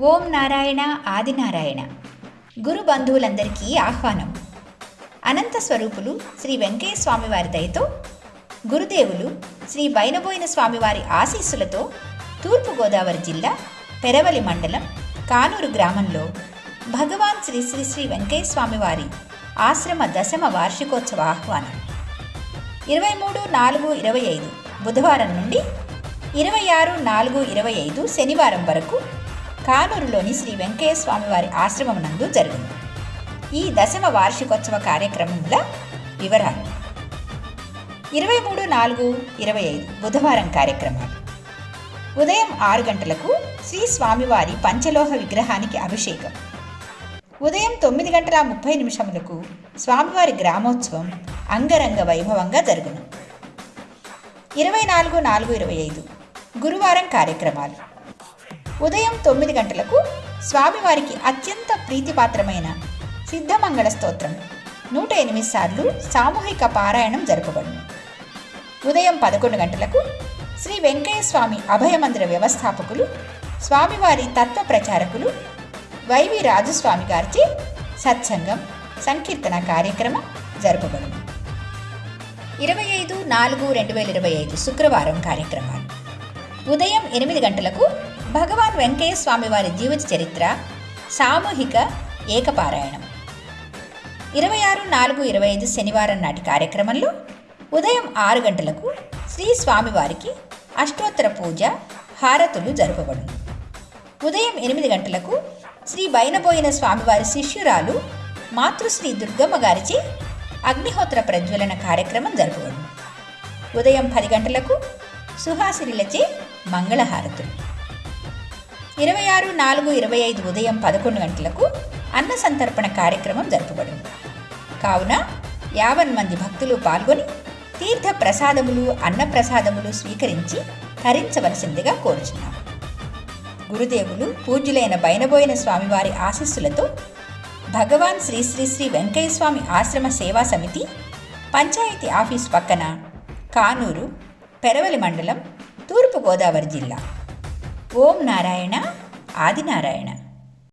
ఓం నారాయణ ఆదినారాయణ గురు బంధువులందరికీ ఆహ్వానం. అనంత స్వరూపులు శ్రీ వెంకయ్య స్వామివారి దయతో గురుదేవులు శ్రీ బైనబోయిన స్వామివారి ఆశీస్సులతో తూర్పుగోదావరి జిల్లా పెరవలి మండలం కానూరు గ్రామంలో భగవాన్ శ్రీ శ్రీ శ్రీ వెంకయ్య స్వామివారి ఆశ్రమ దశమ వార్షికోత్సవ ఆహ్వానం. ఇరవై మూడు నాలుగు ఇరవై ఐదు బుధవారం నుండి ఇరవై ఆరు నాలుగు ఇరవై ఐదు శనివారం వరకు కానూరులోని శ్రీ వెంకయ్య స్వామివారి ఆశ్రమం నందు జరిగింది ఈ దశమ వార్షికోత్సవ కార్యక్రమముల వివరాలు. ఇరవై మూడు నాలుగు ఇరవై ఐదు బుధవారం కార్యక్రమాలు. ఉదయం ఆరు గంటలకు శ్రీ స్వామివారి పంచలోహ విగ్రహానికి అభిషేకం. ఉదయం తొమ్మిది గంటల ముప్పై నిమిషములకు స్వామివారి గ్రామోత్సవం అంగరంగ వైభవంగా జరుగును. ఇరవై నాలుగు నాలుగు ఇరవై ఐదు గురువారం కార్యక్రమాలు. ఉదయం తొమ్మిది గంటలకు స్వామివారికి అత్యంత ప్రీతిపాత్రమైన సిద్ధమంగళ స్తోత్రం. నూట ఎనిమిది సార్లు సామూహిక పారాయణం జరపబడును ఉదయం పదకొండు గంటలకు శ్రీ వెంకయ్య స్వామి అభయమందిర వ్యవస్థాపకులు స్వామివారి తత్వ ప్రచారకులు వైవి రాజస్వామి గారిచే సత్సంగం సంకీర్తన కార్యక్రమం జరపబడును ఇరవై ఐదు నాలుగు రెండు వేల ఇరవై ఐదు శుక్రవారం కార్యక్రమాలు. ఉదయం ఎనిమిది గంటలకు భగవాన్ వెంకయ్య స్వామివారి జీవిత చరిత్ర సామూహిక ఏకపారాయణం. ఇరవై ఆరు నాలుగు ఇరవై ఐదు శనివారం నాటి కార్యక్రమంలో ఉదయం ఆరు గంటలకు శ్రీ స్వామివారికి అష్టోత్తర పూజ హారతులు జరపబడును. ఉదయం ఎనిమిది గంటలకు శ్రీ బైనబోయిన స్వామివారి శిష్యురాలు మాతృశ్రీ దుర్గమ్మ గారిచే అగ్నిహోత్ర ప్రజ్వలన కార్యక్రమం జరపబడును. ఉదయం పది గంటలకు సుహాసినిలచే మంగళహారతులు. ఇరవై ఆరు నాలుగు ఇరవై ఐదు ఉదయం పదకొండు గంటలకు అన్న సంతర్పణ కార్యక్రమం జరపబడింది. కావున యావన్ మంది భక్తులు పాల్గొని తీర్థ ప్రసాదములు అన్న ప్రసాదములు స్వీకరించి తరించవలసిందిగా కోరుచున్నాం. గురుదేవులు పూజ్యులైన బైనబోయిన స్వామివారి ఆశీస్సులతో భగవాన్ శ్రీ శ్రీ శ్రీ వెంకయ్య ఆశ్రమ సేవా సమితి పంచాయతీ ఆఫీస్ పక్కన కానూరు పెరవలి మండలం తూర్పుగోదావరి జిల్లా. ఓం నారాయణ ఆదినారాయణ